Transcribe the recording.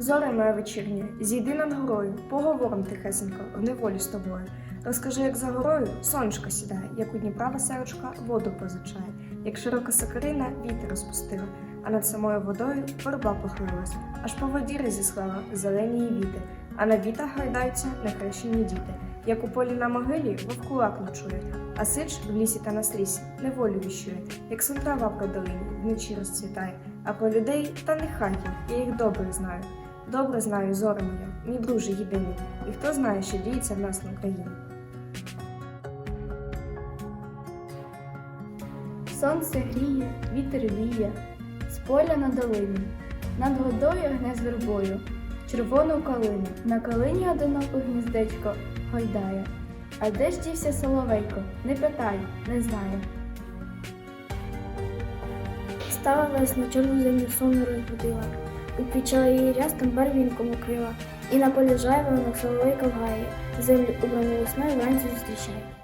Зоре моя вечірня, зійди над горою, поговорим тихесенько, в неволі з тобою. Розкажи, як за горою сонечко сідає, як у Дніпра веселочка воду позичає, як широка сокорина вітер розпустила, а над самою водою верба похилилась, аж по воді розіслала зелені її віти, а на вітах гайдаються нехрещені діти. Як у полі на могилі вовкулак ночує, а сич в лісі та на стрісі неволю віщує, як сон трава по долині вночі розцвітає, а про людей та нехай я їх добре знаю. Добре знаю, зоре моя, мій друже єдиний, і хто знає, що діється в нас на Україні. Сонце гріє, вітер віє, з поля на долині, над водою гне з вербою, червону калину, на калині одиноко гніздечко гойдає. А де ж дівся соловейко? Не питай, не знаю. Стала весна, чорну землю сонно розбудила, упічала її рястом барвінком укрила, і на полі жайворонок соловейка вгає, землю убрану весною вранці зустрічає.